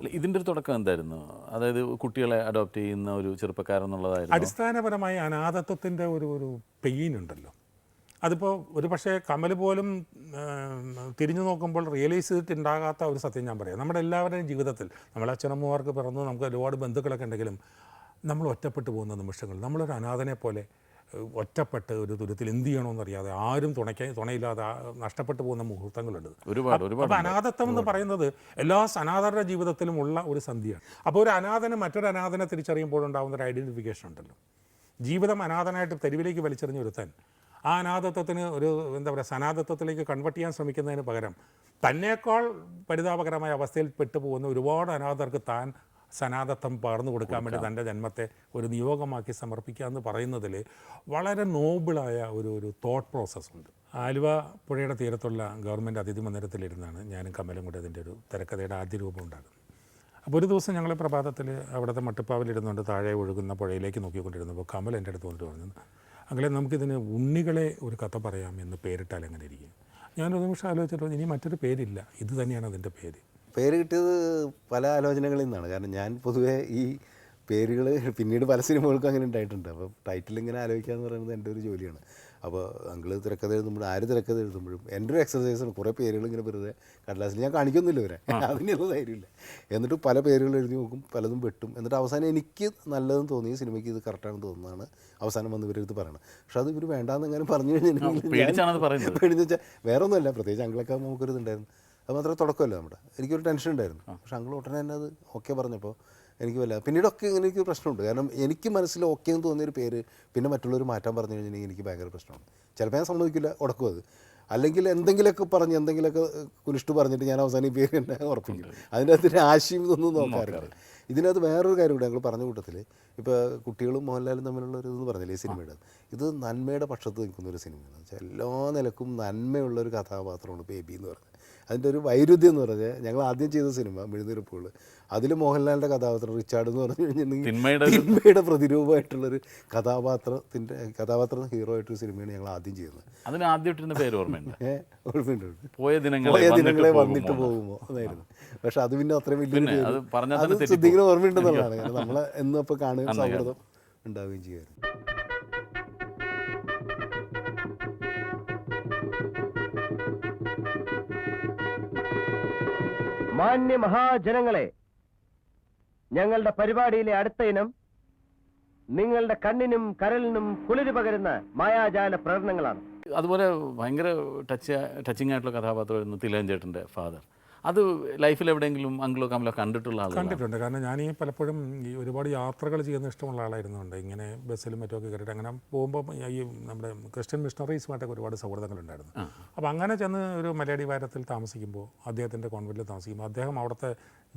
അല്ല, ഇതിന്റെ ഒരു തുടക്കം എന്തായിരുന്നു? അതായത് കുട്ടികളെ അഡോപ്റ്റ് ചെയ്യുന്ന ഒരു ചെറുപ്പക്കാരെന്നുള്ളതായിരുന്നു അടിസ്ഥാനപരമായി അനാഥത്വത്തിന്റെ ഒരു ഒരു പെയിൻ ഉണ്ടല്ലോ. അതിപ്പോൾ ഒരു പക്ഷേ കമൽ പോലും തിരിഞ്ഞു നോക്കുമ്പോൾ റിയലൈസ് ചെയ്തിട്ടുണ്ടാകാത്ത ഒരു സത്യം ഞാൻ പറയാം. നമ്മുടെ എല്ലാവരുടെയും ജീവിതത്തിൽ നമ്മളെ അച്ഛനമ്മമാർക്ക് പിറന്നു നമുക്ക് ഒരുപാട് ബന്ധുക്കളൊക്കെ ഉണ്ടെങ്കിലും നമ്മൾ ഒറ്റപ്പെട്ടു പോകുന്ന നിമിഷങ്ങൾ നമ്മളൊരു അനാഥനെ പോലെ ഒറ്റപ്പെട്ട് ഒരു ദുരിതത്തിൽ എന്ത് ചെയ്യണമെന്നറിയാതെ ആരും തുണയ്ക്കാൻ തുണയില്ലാതെ നഷ്ടപ്പെട്ടു പോകുന്ന മുഹൂർത്തങ്ങളുണ്ട്. ഒരുപാട് ഒരുപാട് അനാഥത്വം എന്ന് പറയുന്നത് എല്ലാ അനാഥരുടെ ജീവിതത്തിലും ഉള്ള ഒരു സന്ധിയാണ്. അപ്പോൾ ഒരു അനാഥനെ മറ്റൊരു അനാഥനെ തിരിച്ചറിയുമ്പോഴുണ്ടാകുന്ന ഒരു ഐഡന്റിഫിക്കേഷൻ ഉണ്ടല്ലോ. ജീവിതം അനാഥനായിട്ട് തെരുവിലേക്ക് വലിച്ചെറിഞ്ഞ് ഒരുത്തൻ ആ അനാഥത്വത്തിന് ഒരു എന്താ പറയുക സനാഥത്വത്തിലേക്ക് കൺവെർട്ട് ചെയ്യാൻ ശ്രമിക്കുന്നതിന് പകരം തന്നേക്കാൾ പരിതാപകരമായ അവസ്ഥയിൽ പെട്ടുപോകുന്ന ഒരുപാട് അനാഥർക്ക് താൻ സനാതത്വം പകർന്നു കൊടുക്കാൻ വേണ്ടി തന്റെ ജന്മത്തെ ഒരു നിയോഗമാക്കി സമർപ്പിക്കുക എന്ന് പറയുന്നതിൽ വളരെ നോബിളായ ഒരു ഒരു തോട്ട് പ്രോസസ്സ് ഉണ്ട്. ആലുവ പുഴയുടെ തീരത്തുള്ള ഗവൺമെന്റ് അതിഥി മന്ദിരത്തിലിരുന്നാണ് ഞാനും കമലും കൂടി അതിന്റെ ഒരു തിരക്കഥയുടെ ആദ്യ രൂപം ഉണ്ടാകുന്നത് അപ്പോൾ ഒരു ദിവസം ഞങ്ങൾ പ്രഭാതത്തിൽ അവിടുത്തെ മട്ടുപ്പാവിലിരുന്നുകൊണ്ട് താഴെ ഒഴുകുന്ന പുഴയിലേക്ക് നോക്കിക്കൊണ്ടിരുന്നപ്പോൾ കമൽ എന്റെ അടുത്ത് വന്നിട്ട് പറഞ്ഞു അങ്ങനെ നമുക്കിതിന് ഉണ്ണികളെ ഒരു കഥ പറയാം എന്ന് പേരിട്ടാൽ എങ്ങനെ ഇരിക്കും? ഞാനൊരു നിമിഷം ആലോചിച്ചിട്ട് ഇനി മറ്റൊരു പേരില്ല. ഇത് തന്നെയാണ് അതിന്റെ പേര്. പേര് കിട്ടിയത് പല ആലോചനകളിൽ നിന്നാണ്. കാരണം ഞാൻ പൊതുവേ ഈ പേരുകൾ പിന്നീട് പല സിനിമകൾക്കും അങ്ങനെ ഉണ്ടായിട്ടുണ്ട്. അപ്പോൾ ടൈറ്റിൽ ഇങ്ങനെ ആലോചിക്കുക എന്ന് പറയുന്നത് എന്റെ ഒരു ജോലിയാണ്. അപ്പോൾ അങ്കിൾ തിരക്കഥ എഴുതുമ്പോഴും ആര് തിരക്കഥ എഴുതുമ്പോഴും എന്റെ ഒരു എക്സസൈസാണ് കുറേ പേരുകൾ ഇങ്ങനെ വെറുതെ കടലാസിൽ ഞാൻ കാണിക്കൊന്നുമില്ല വരെ അതിനുള്ള ധൈര്യമില്ല. എന്നിട്ട് പല പേരുകൾ എഴുതി നോക്കും പലതും വെട്ടും. എന്നിട്ട് അവസാനം എനിക്ക് നല്ലതെന്ന് തോന്നി സിനിമയ്ക്ക് ഇത് കറക്റ്റാണെന്ന് തോന്നുന്നതാണ് അവസാനം വന്ന് ഇവരെടുത്ത് പറയണം പക്ഷെ അത് ഇവർ വേണ്ടാന്ന് എങ്ങനെ പറഞ്ഞു കഴിഞ്ഞാൽ പേടിച്ചാൽ വേറെ ഒന്നുമല്ല പ്രത്യേകിച്ച് അങ്കിളൊക്കെ നമുക്കൊരു ഇതുണ്ടായിരുന്നു അത് മാത്രമേ തുടക്കമല്ല നമ്മുടെ? എനിക്കൊരു ടെൻഷൻ ഉണ്ടായിരുന്നു. പക്ഷെ അങ്കിൾ ഉടനെ തന്നെ അത് ഓക്കെ പറഞ്ഞപ്പോൾ എനിക്ക് വല്ല പിന്നീടൊക്കെ ഇങ്ങനെ എനിക്ക് പ്രശ്നമുണ്ട്. കാരണം എനിക്ക് മനസ്സിൽ ഓക്കെ എന്ന് തോന്നിയൊരു പേര് പിന്നെ മറ്റുള്ളവർ മാറ്റാൻ പറഞ്ഞു കഴിഞ്ഞിട്ടുണ്ടെങ്കിൽ എനിക്ക് ഭയങ്കര പ്രശ്നമാണ്. ചിലപ്പോൾ ഞാൻ സമ്മതിക്കില്ല ഉടക്കും അത്. അല്ലെങ്കിൽ എന്തെങ്കിലുമൊക്കെ പറഞ്ഞ് എന്തെങ്കിലുമൊക്കെ കുനിഷ്ട് പറഞ്ഞിട്ട് ഞാൻ അവസാനം ഈ പേര് തന്നെ ഉറപ്പിക്കും. അതിന്റെ അകത്തിന് ആശയം ഇതൊന്നും നോക്കാറില്ല. ഇതിനകത്ത് വേറൊരു കാര്യം കൂടെ ഞങ്ങൾ പറഞ്ഞ കൂട്ടത്തിൽ ഇപ്പോൾ കുട്ടികളും മോഹൻലാലും തമ്മിലുള്ള ഒരു ഇതെന്ന് പറഞ്ഞില്ലേ ഈ സിനിമയുടെ? ഇത് നന്മയുടെ പക്ഷത്ത് നിൽക്കുന്ന ഒരു സിനിമയാണ്. വെച്ചാൽ എല്ലാ നിലക്കും നന്മയുള്ള ഒരു കഥാപാത്രമാണ് ബേബി എന്ന് പറഞ്ഞത് അതിന്റെ ഒരു വൈരുദ്ധ്യം എന്ന് പറഞ്ഞാൽ ഞങ്ങൾ ആദ്യം ചെയ്ത സിനിമ മെഴുതിരിപ്പുകൾ അതിൽ മോഹൻലാലിന്റെ കഥാപാത്രം റിച്ചാർഡ് എന്ന് പറഞ്ഞു കഴിഞ്ഞിട്ടുണ്ടെങ്കിൽ തിന്മയുടെ പ്രതിരൂപമായിട്ടുള്ളൊരു കഥാപാത്രത്തിന്റെ കഥാപാത്രം ഹീറോ ആയിട്ടൊരു സിനിമയാണ് ഞങ്ങൾ ആദ്യം ചെയ്യുന്നത്. അതിന് ആദ്യമായിട്ടിരുന്ന പേര് ഓർമ്മയുണ്ട്. ഓർമ്മയുണ്ട്. പോയ ദിനങ്ങളെ വന്നിട്ട് പോകുമോ അതായിരുന്നു പക്ഷെ അത് പിന്നെ അത്രയും വലിയ അത്. ശ്രദ്ധിക്കുന്ന ഓർമ്മയുണ്ടെന്നുള്ളതാണ്. കാരണം നമ്മളെ എന്നും അപ്പോൾ കാണുകയും സൗഹൃദം ഉണ്ടാവുകയും ചെയ്യുമായിരുന്നു. മാന്യ മഹാജനങ്ങളെ ഞങ്ങളുടെ പരിപാടിയിലെ അടുത്ത ഇനം നിങ്ങളുടെ കണ്ണിനും കരലിനും കുളിര് പകരുന്ന മായാജാല പ്രകടനങ്ങളാണ്. അതുപോലെ ഭയങ്കര ടച്ച് ടച്ചിങ് ആയിട്ടുള്ള കഥാപാത്രമായിരുന്നു തിലേഞ്ചേട്ടന്റെ ചേട്ടന്റെ ഫാദർ അത് ലൈഫിൽ എവിടെയെങ്കിലും അങ്കിളോ കമലോ കണ്ടിട്ടുള്ള ആളാണ് കണ്ടിട്ടുണ്ട്. കാരണം ഞാൻ ഈ പലപ്പോഴും ഈ ഒരുപാട് യാത്രകൾ ചെയ്യുന്ന ഇഷ്ടമുള്ള ആളായിരുന്നുണ്ട് ഇങ്ങനെ ബസ്സിലും മറ്റുമൊക്കെ കയറിയിട്ട് അങ്ങനെ പോകുമ്പോൾ ഈ നമ്മുടെ ക്രിസ്ത്യൻ മിഷണറീസുമായിട്ടൊക്കെ ഒരുപാട് സൗഹൃദങ്ങളുണ്ടായിരുന്നു. അപ്പോൾ അങ്ങനെ ചെന്ന് ഒരു മലയാളി വാരത്തിൽ താമസിക്കുമ്പോൾ അദ്ദേഹത്തിന്റെ കോൺവെന്റിൽ താമസിക്കുമ്പോൾ അദ്ദേഹം അവിടുത്തെ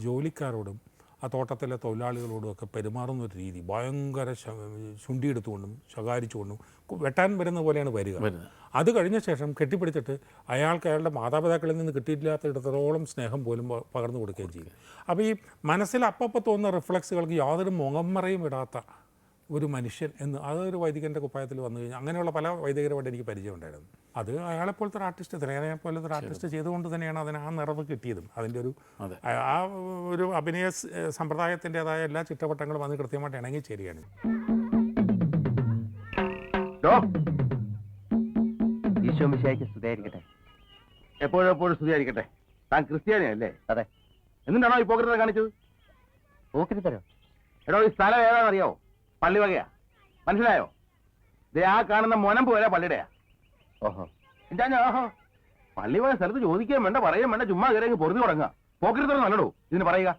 ജോലിക്കാരോടും ആ തോട്ടത്തിലെ തൊഴിലാളികളോടുമൊക്കെ പെരുമാറുന്ന ഒരു രീതി. ഭയങ്കര ശുണ്ടിയെടുത്തുകൊണ്ടും ശകാരിച്ചുകൊണ്ടും വെട്ടാൻ വരുന്ന പോലെയാണ് വരിക. അത് കഴിഞ്ഞ ശേഷം കെട്ടിപ്പിടിച്ചിട്ട് അയാൾക്ക് അയാളുടെ മാതാപിതാക്കളിൽ നിന്ന് കിട്ടിയില്ലാത്തിടത്തോളം സ്നേഹം പോലും പകർന്നു കൊടുക്കുകയും ചെയ്യും അപ്പോൾ ഈ മനസ്സിൽ അപ്പപ്പോൾ തോന്നുന്ന റിഫ്ലക്സുകൾക്ക് യാതൊരു മുഖംമറയും ഇടാത്ത ഒരു മനുഷ്യൻ എന്ന് അതൊരു വൈദികന്റെ കുപ്പായത്തിൽ വന്നു കഴിഞ്ഞാൽ അങ്ങനെയുള്ള പല വൈദികരുമായിട്ട് എനിക്ക് പരിചയമുണ്ടായിരുന്നു. അത് അയാളെപ്പോലത്തെ ഒരു ആർട്ടിസ്റ്റ് തിരയനെ പോലത്തെ ഒരു ആർട്ടിസ്റ്റ് ചെയ്തുകൊണ്ട് തന്നെയാണ് അതിന് ആ നിറവ് കിട്ടിയതും. അതിന്റെ ഒരു ആ- ഒരു അഭിനയ സമ്പ്രദായത്തിന്റെതായ എല്ലാ ചിട്ടവട്ടങ്ങളും അത് കൃത്യമായിട്ട് ഇണങ്ങി ചേരുകയാണ്. ഈശോ മിശിഹായ്ക്ക് സ്തുതിയായിരിക്കട്ടെ. എപ്പോഴും എപ്പോഴും സ്തുതിയായിരിക്കട്ടെ. താൻ ക്രിസ്ത്യാനിയല്ലേ അതെ. എന്നിട്ടാണോ ഈ പോക്കറ്റ് കാണിച്ചത്? പോക്കറ്റ് തരാം. എടോ ഈ സ്ഥലം ഏതാണെന്നറിയോ പള്ളി വകയാ. മനസ്സിലായോ? ദേ ആ കാണുന്ന മോനം പോലെ പള്ളിയുടെയാ. ഓഹോ. എന്താ ഓഹോ. പള്ളി വക സ്ഥലത്ത് ചോദിക്കാൻ വേണ്ട പറയാൻ വേണ്ട ചുമ്മാ കയറി പൊറുതി തുടങ്ങുക. പോക്കരുത്തോടെ നല്ലടോ ഇതിന് പറയുക.